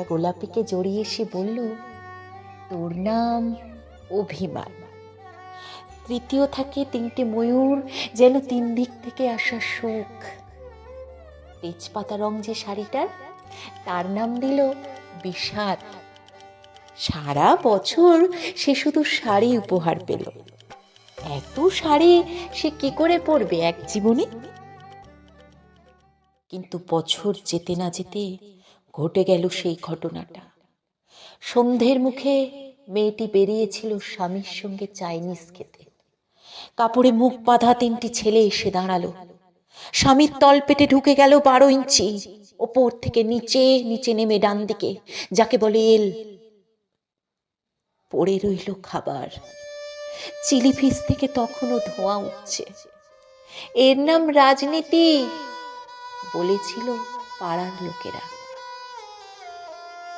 একটা গোলাপিকে জড়িয়ে সে বলল, তোর নাম অভিমান। তৃতীয় থাকে তিনটে ময়ূর যেন তিন দিক থেকে আসা সুখ তেজপাতা রং যে শাড়িটার, তার নাম দিল বিষাদ। সারা বছর সে শুধু শাড়ি উপহার পেল। এত শাড়ি সে কি করে পরবে এক জীবনে? কিন্তু বছর যেতে না যেতে ঘটে গেল সেই ঘটনাটা। সন্ধ্যের মুখে মেয়েটি বেরিয়েছিল স্বামীর সঙ্গে চাইনিজ খেতে। কাপড়ে মুখ বাঁধা তিনটি ছেলে এসে দাঁড়াল। স্বামীর তল পেটে ঢুকে গেল বারো ইঞ্চি। ওপর থেকে নিচে নিচে নেমে ডান দিকে, যাকে বলে এল। পড়ে রইল খাবার। চিলি ফিস থেকে তখনও ধোঁয়া উঠছে। এর নাম রাজনীতি, বলেছিল পাড়ার লোকেরা।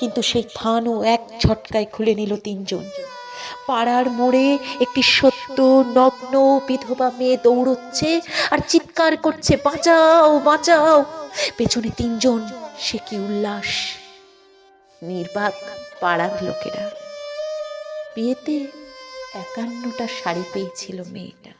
কিন্তু সেই থানও এক ঝটকায় খুলে নিল তিনজন। পাড়ার মোড়ে একটি সত্য, নগ্ন বিধবা মেয়ে দৌড়চ্ছে আর চিৎকার করছে, বাঁচাও বাঁচাও! পেছনে তিনজন, সে কি উল্লাস? নির্বাক পাড়ার লোকেরা। বিয়েতে একান্নটা শাড়ি পেয়েছিল মেয়েটা।